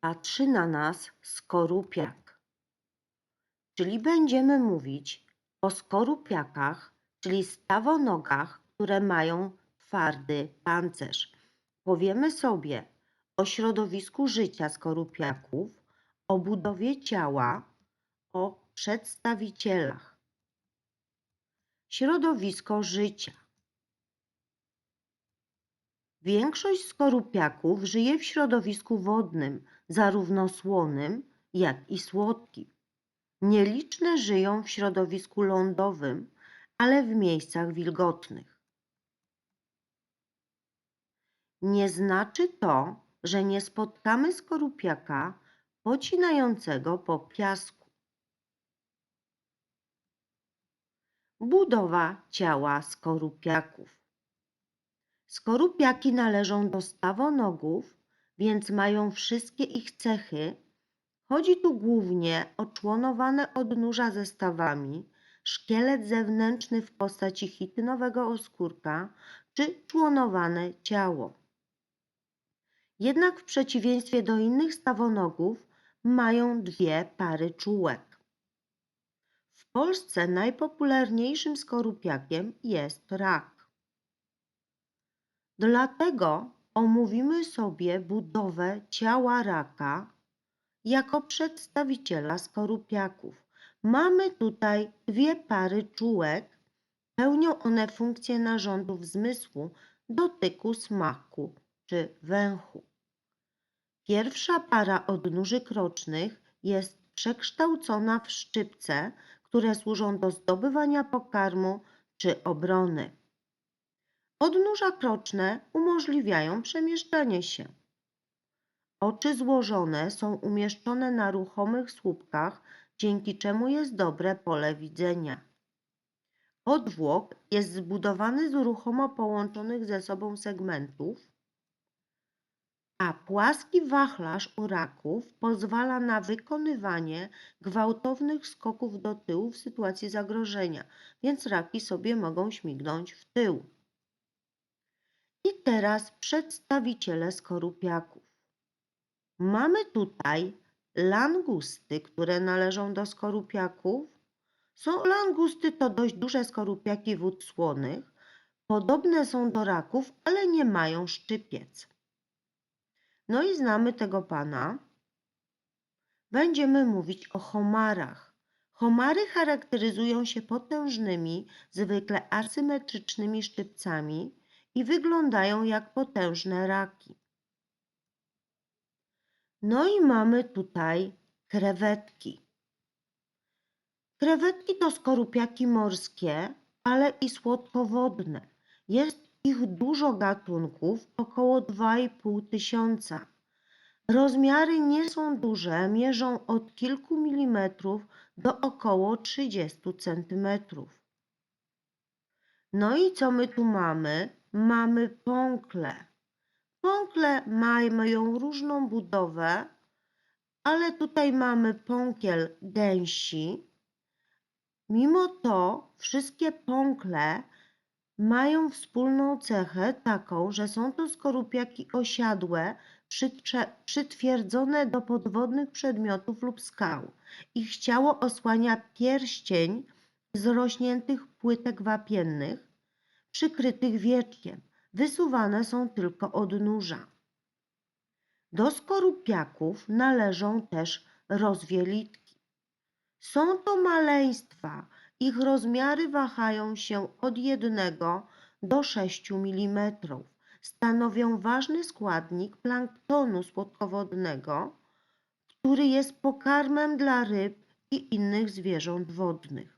Patrzy na nas skorupiak. Czyli będziemy mówić o skorupiakach, czyli stawonogach, które mają twardy pancerz. Powiemy sobie o środowisku życia skorupiaków, o budowie ciała, o przedstawicielach. Środowisko życia. Większość skorupiaków żyje w środowisku wodnym, zarówno słonym, jak i słodkim. Nieliczne żyją w środowisku lądowym, ale w miejscach wilgotnych. Nie znaczy to, że nie spotkamy skorupiaka pocinającego po piasku. Budowa ciała skorupiaków. Skorupiaki należą do stawonogów, więc mają wszystkie ich cechy. Chodzi tu głównie o członowane odnóża ze stawami, szkielet zewnętrzny w postaci chitynowego oskórka czy członowane ciało. Jednak w przeciwieństwie do innych stawonogów mają dwie pary czułek. W Polsce najpopularniejszym skorupiakiem jest rak. Dlatego omówimy sobie budowę ciała raka jako przedstawiciela skorupiaków. Mamy tutaj dwie pary czułek. Pełnią one funkcję narządów zmysłu, dotyku, smaku czy węchu. Pierwsza para odnóży krocznych jest przekształcona w szczypce, które służą do zdobywania pokarmu czy obrony. Odnóża kroczne umożliwiają przemieszczanie się. Oczy złożone są umieszczone na ruchomych słupkach, dzięki czemu jest dobre pole widzenia. Odwłok jest zbudowany z ruchomo połączonych ze sobą segmentów, a płaski wachlarz u raków pozwala na wykonywanie gwałtownych skoków do tyłu w sytuacji zagrożenia, więc raki sobie mogą śmignąć w tył. I teraz przedstawiciele skorupiaków. Mamy tutaj langusty, które należą do skorupiaków. Są langusty to dość duże skorupiaki wód słonych. Podobne są do raków, ale nie mają szczypiec. No i znamy tego pana. Będziemy mówić o homarach. Homary charakteryzują się potężnymi, zwykle asymetrycznymi szczypcami i wyglądają jak potężne raki. No i mamy tutaj krewetki. Krewetki to skorupiaki morskie, ale i słodkowodne. Jest ich dużo gatunków, około 2,5 tysiąca. Rozmiary nie są duże, mierzą od kilku milimetrów do około 30 centymetrów. No i co my tu mamy? Mamy pąkle. Pąkle mają różną budowę, ale tutaj mamy pąkiel gęsi. Mimo to wszystkie pąkle mają wspólną cechę taką, że są to skorupiaki osiadłe, przytwierdzone do podwodnych przedmiotów lub skał. Ich ciało osłania pierścień zrośniętych płytek wapiennych, przykrytych wieczkiem. Wysuwane są tylko odnóża. Do skorupiaków należą też rozwielitki. Są to maleństwa, ich rozmiary wahają się od 1 do 6 mm. Stanowią ważny składnik planktonu słodkowodnego, który jest pokarmem dla ryb i innych zwierząt wodnych.